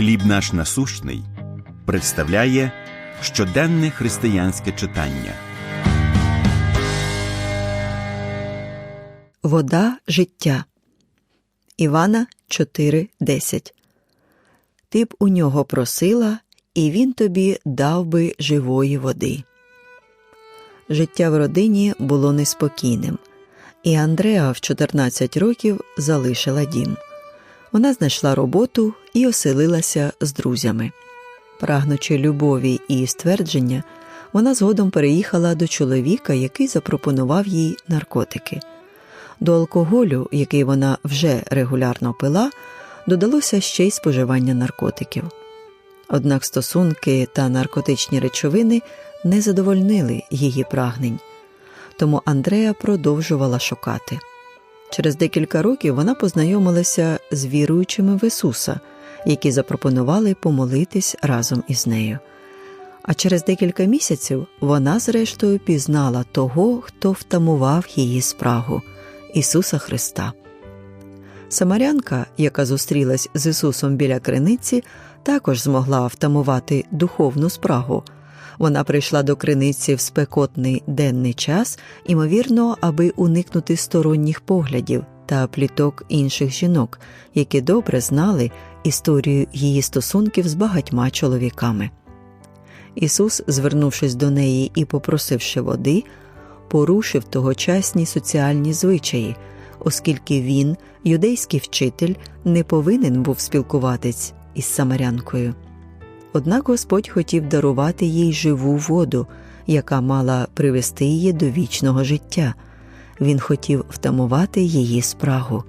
Хліб наш насущний представляє щоденне християнське читання. Вода життя. Івана 4.10 Ти б у нього просила, і він тобі дав би живої води. Життя в родині було неспокійним, і Андреа в 14 років залишила дім. Вона знайшла роботу і оселилася з друзями. Прагнучи любові і ствердження, вона згодом переїхала до чоловіка, який запропонував їй наркотики. До алкоголю, який вона вже регулярно пила, додалося ще й споживання наркотиків. Однак стосунки та наркотичні речовини не задовольнили її прагнень, тому Андрея продовжувала шукати. Через декілька років вона познайомилася з віруючими в Ісуса, які запропонували помолитись разом із нею. А через декілька місяців вона, зрештою, пізнала того, хто втамував її спрагу Ісуса Христа. Самарянка, яка зустрілась з Ісусом біля криниці, також змогла втамувати духовну спрагу. Вона прийшла до криниці в спекотний денний час, імовірно, аби уникнути сторонніх поглядів та пліток інших жінок, які добре знали історію її стосунків з багатьма чоловіками. Ісус, звернувшись до неї і попросивши води, порушив тогочасні соціальні звичаї, оскільки він, юдейський вчитель, не повинен був спілкуватись із самарянкою. Однак Господь хотів дарувати їй живу воду, яка мала привести її до вічного життя. Він хотів втамувати її спрагу.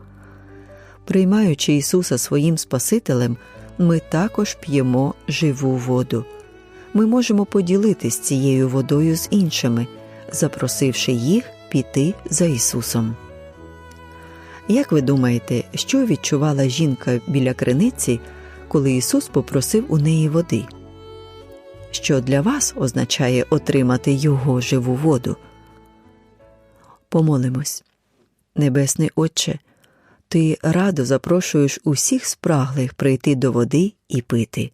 Приймаючи Ісуса своїм Спасителем, ми також п'ємо живу воду. Ми можемо поділитись цією водою з іншими, запросивши їх піти за Ісусом. Як ви думаєте, що відчувала жінка біля криниці, коли Ісус попросив у неї води? Що для вас означає отримати Його живу воду? Помолимось. Небесний Отче, Ти радо запрошуєш усіх спраглих прийти до води і пити.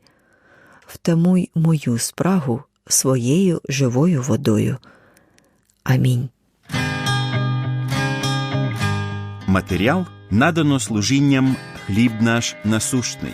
Втамуй мою спрагу своєю живою водою. Амінь. Матеріал надано служінням Хліб наш насущний.